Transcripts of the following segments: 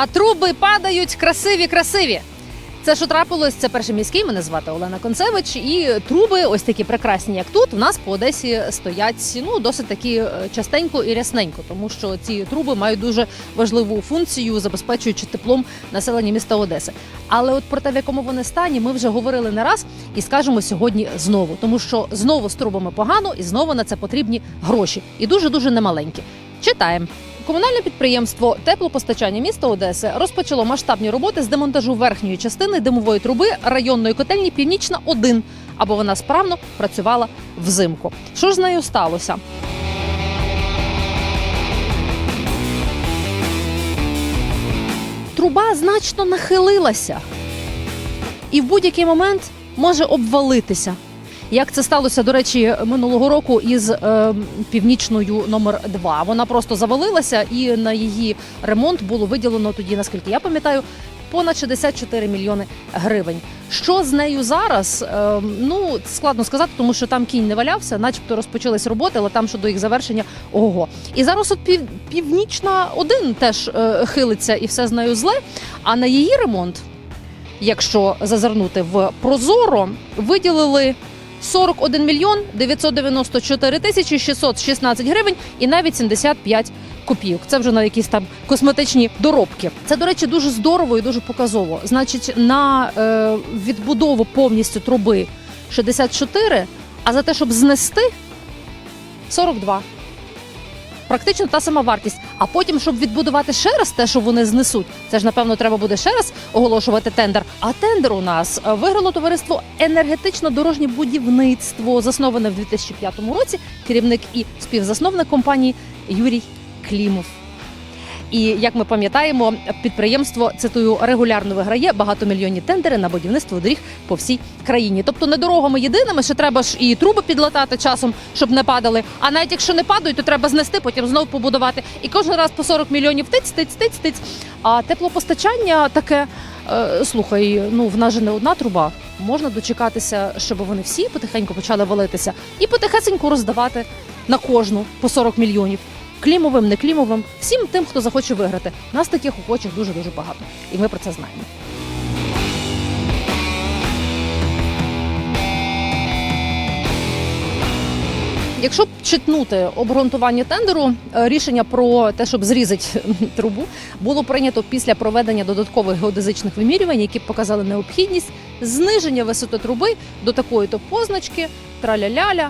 а труби падають красиві, красиві. Це що трапилось, це перший міський. Мене звати Олена Концевич. І труби, ось такі прекрасні, як тут, у нас по Одесі стоять ну досить такі е, частенько і рясненько, тому що ці труби мають дуже важливу функцію, забезпечуючи теплом населення міста Одеси. Але от про те, в якому вони стані, ми вже говорили не раз і скажемо сьогодні знову, тому що знову з трубами погано, і знову на це потрібні гроші, і дуже дуже немаленькі. Читаємо. Комунальне підприємство теплопостачання міста Одеси розпочало масштабні роботи з демонтажу верхньої частини димової труби районної котельні Північна 1 аби вона справно працювала взимку. Що ж з нею сталося? Труба значно нахилилася і в будь-який момент може обвалитися. Як це сталося, до речі, минулого року із е, північною номер 2 Вона просто завалилася, і на її ремонт було виділено тоді, наскільки я пам'ятаю, понад 64 мільйони гривень. Що з нею зараз? Е, ну складно сказати, тому що там кінь не валявся, начебто розпочались роботи, але там щодо їх завершення ого. І зараз от пів, північна один теж е, хилиться і все з нею зле. А на її ремонт, якщо зазирнути в Прозоро, виділили 41 мільйон 994 тисячі 616 гривень і навіть 75 копійок. Це вже на якісь там косметичні доробки. Це, до речі, дуже здорово і дуже показово. Значить, на е, відбудову повністю труби 64, а за те, щоб знести 42. Практично та сама вартість. А потім, щоб відбудувати ще раз те, що вони знесуть, це ж напевно треба буде ще раз оголошувати тендер. А тендер у нас виграло товариство енергетично дорожнє будівництво, засноване в 2005 році. Керівник і співзасновник компанії Юрій Клімов. І як ми пам'ятаємо, підприємство цитую регулярно виграє багатомільйонні тендери на будівництво доріг по всій країні. Тобто не дорогами єдиними, ще треба ж і труби підлатати часом, щоб не падали. А навіть якщо не падають, то треба знести, потім знову побудувати. І кожен раз по 40 мільйонів тиць, тиць, тиць, тиць. А теплопостачання таке. е, Слухай, ну в нас же не одна труба. Можна дочекатися, щоб вони всі потихеньку почали валитися і потихесеньку роздавати на кожну по 40 мільйонів. Клімовим, не клімовим, всім тим, хто захоче виграти. Нас таких охочих дуже дуже багато, і ми про це знаємо. Якщо читнути обґрунтування тендеру, е, рішення про те, щоб зрізати трубу, було прийнято після проведення додаткових геодезичних вимірювань, які показали необхідність зниження висоти труби до такої то позначки, траля-ляля,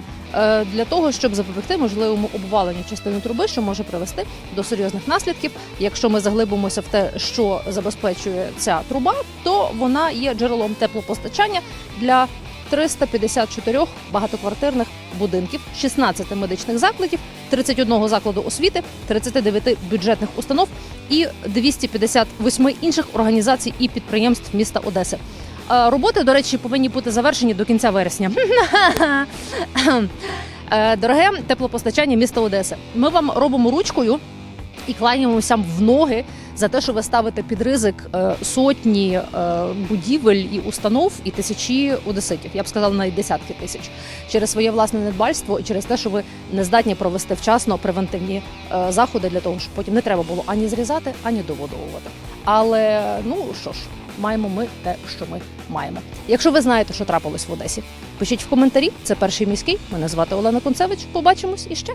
для того, щоб запобігти можливому обваленню частини труби, що може привести до серйозних наслідків. Якщо ми заглибимося в те, що забезпечує ця труба, то вона є джерелом теплопостачання для 354 багатоквартирних будинків, 16 медичних закладів, 31 закладу освіти, 39 бюджетних установ і 258 інших організацій і підприємств міста Одеси. Е, Роботи, до речі, повинні бути завершені до кінця вересня. Е, Дороге теплопостачання міста Одеси. Ми вам робимо ручкою і кланяємося в ноги за те, що ви ставите під ризик е, сотні будівель і установ і тисячі одеситів. Я б сказала навіть десятки тисяч через своє власне недбальство і через те, що ви не здатні провести вчасно превентивні заходи для того, щоб потім не треба було ані зрізати, ані доводовувати. Але ну що ж, маємо ми те, що ми маємо. Якщо ви знаєте, що трапилось в Одесі, пишіть в коментарі. Це перший міський. Мене звати Олена Концевич. Побачимось іще.